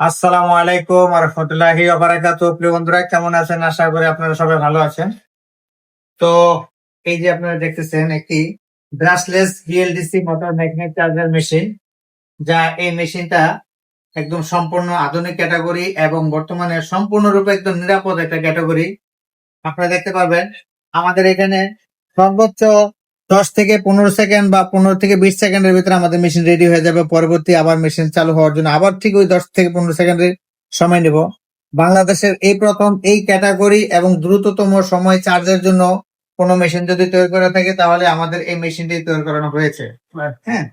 আসসালামু আলাইকুম রহমতুল্লাহি প্রিয় বন্ধুরা, কেমন আছেন? আশা করি আপনারা সবাই ভালো আছেন। তো এই যে আপনারা দেখতেছেন, একটি brushless BLDC motor magnet charger machine যা এই মেশিনটা একদম সম্পূর্ণ আধুনিক ক্যাটাগরি এবং বর্তমানে সম্পূর্ণরূপে একদম নিরাপদ একটা ক্যাটাগরি আপনারা দেখতে পারবেন, আমাদের এখানে সর্বোচ্চ দশ থেকে পনেরো সেকেন্ড বা পনেরো থেকে বিশ সেকেন্ডের ভিতরে আমাদের মেশিন রেডি হয়ে যাবে। পরবর্তী আবার মেশিন চালু হওয়ার জন্য আবার ঠিক ওই দশ থেকে পনেরো সেকেন্ডের সময় নেব। বাংলাদেশের এই প্রথম এই ক্যাটাগরি এবং দ্রুততম সময় চার্জের জন্য কোনো মেশিন যদি তৈরি করে থাকে তাহলে আমাদের এই মেশিনটি তৈরি করানো হয়েছে। হ্যাঁ।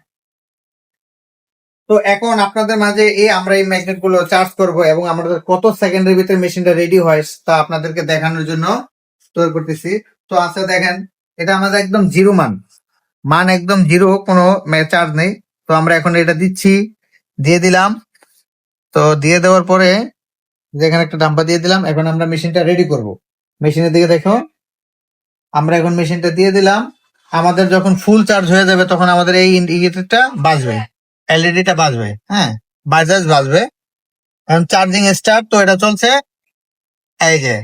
তো এখন আপনাদের মাঝে এই আমরা এই ম্যাগনেটগুলো চার্জ করব এবং আমাদের কত সেকেন্ডের ভিতরে মেশিনটা রেডি হয় তা আপনাদেরকে দেখানোর জন্য তৈরি করতেছি। তো আচ্ছা দেখেন এটা আমাদের একদম জিরো মান। মান একদম জিরো কোনো চার্জ নেই। তো আমরা এখন এটা দিচ্ছি, দিয়ে দিলাম। তো দিয়ে দেওয়ার পরে যেখানে একটা ডাম্পা দিয়ে দিলাম, এখন আমরা মেশিনটা রেডি করব। মেশিনের দিকে দেখো, আমরা এখন মেশিনটা দিয়ে দিলাম। আমাদের যখন ফুল চার্জ হয়ে যাবে, তখন আমাদের এই ইন্ডিকেটরটা বাজবে। এলইডিটা বাজবে হ্যাঁ? বাজাজ বাজবে। এখন চার্জিং স্টার্ট তো এটা চলছে। এই যে।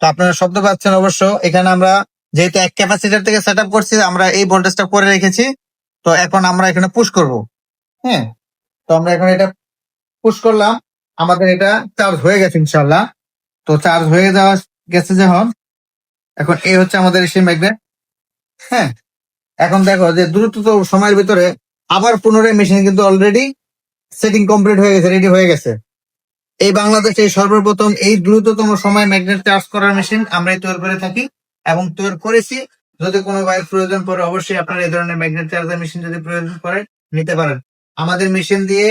তো আপনারা শব্দ পাচ্ছেন অবশ্য। এখানে আমরা যেহেতু এক ক্যাপাসিটার থেকে সেট করছি, আমরা এই ভোল্টেজটা করে রেখেছি, তো এখন আমরা এখানে পুশ করব। হ্যাঁ? তো আমরা এখন এটা পুশ করলাম, আমাদের এটা চার্জ হয়ে গেছে ইনশাল্লাহ তো চার্জ হয়ে যাওয়া গেছে যখন, এখন এই হচ্ছে আমাদের সেই ম্যাগনেট হ্যাঁ? এখন দেখো যে দ্রুত সময়ের ভিতরে আবার পুনরায় মেশিন কিন্তু অলরেডি সেটিং কমপ্লিট হয়ে গেছে রেডি হয়ে গেছে। এই বাংলাদেশে সর্বপ্রথম এই দ্রুততম সময় ম্যাগনেট চার্জ করার মেশিন আমরাই তৈরি করে থাকি। এবং তৈরি করেছি। যদি কোনো ভাইয়ের প্রয়োজন পড়ে অবশ্যই আপনারা এই ধরনের ম্যাগনেট চার্জার মেশিন যদি প্রয়োজন পড়ে নিতে পারেন। আমাদের মেশিন দিয়ে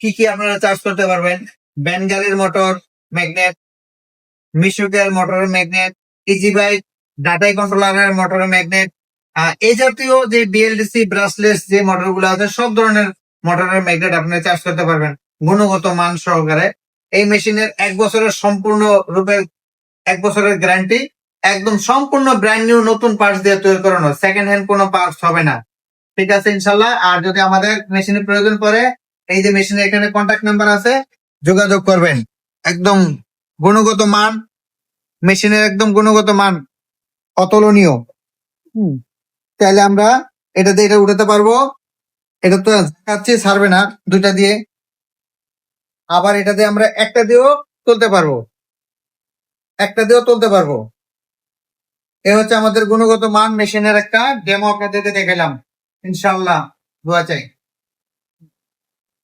কি কি আপনারা চার্জ করতে পারবেন? ব্যানগালির মোটর ম্যাগনেট মিশুকের মোটরের ম্যাগনেট ইজি বাইক ডাটাই কন্ট্রোলারের মোটরের ম্যাগনেট এই জাতীয় যে বিএলডিসি ব্রাসলেস যে মোটরগুলো আছে, সব ধরনের মোটরের ম্যাগনেট আপনি চার্জ করতে পারবেন। গুণগত মান সহকারে। এই মেশিনের এক বছরের সম্পূর্ণ রূপে এক বছরের গ্যারান্টি একদম সম্পূর্ণ ব্র্যান্ড নিউ নতুন পার্টস দিয়ে তৈরি করানো। সেকেন্ড হ্যান্ড কোনো পার্টস হবে না। ঠিক আছে, ইনশাল্লাহ। আর যদি আমাদের মেশিনের প্রয়োজন পড়ে, এই যে মেশিনের এখানে কন্ট্যাক্ট নাম্বার আছে, যোগাযোগ করবেন। একদম গুণগত মান মেশিনের একদম গুণগত মান অতুলনীয়। তাহলে আমরা এটা দিয়ে এটা উঠাতে পারব। এটা তো কাছে ছাড়বে না দুইটা দিয়ে। আবার এটা দিয়ে আমরা একটা দিয়েও তুলতে পারব। একটা দিয়েও তুলতে পারব। এ হচ্ছে আমাদের গুণগত মান মেশিনের একটা ডেমো আপনাদেরকে দেখালাম ইনশাল্লাহ দোয়া চাই।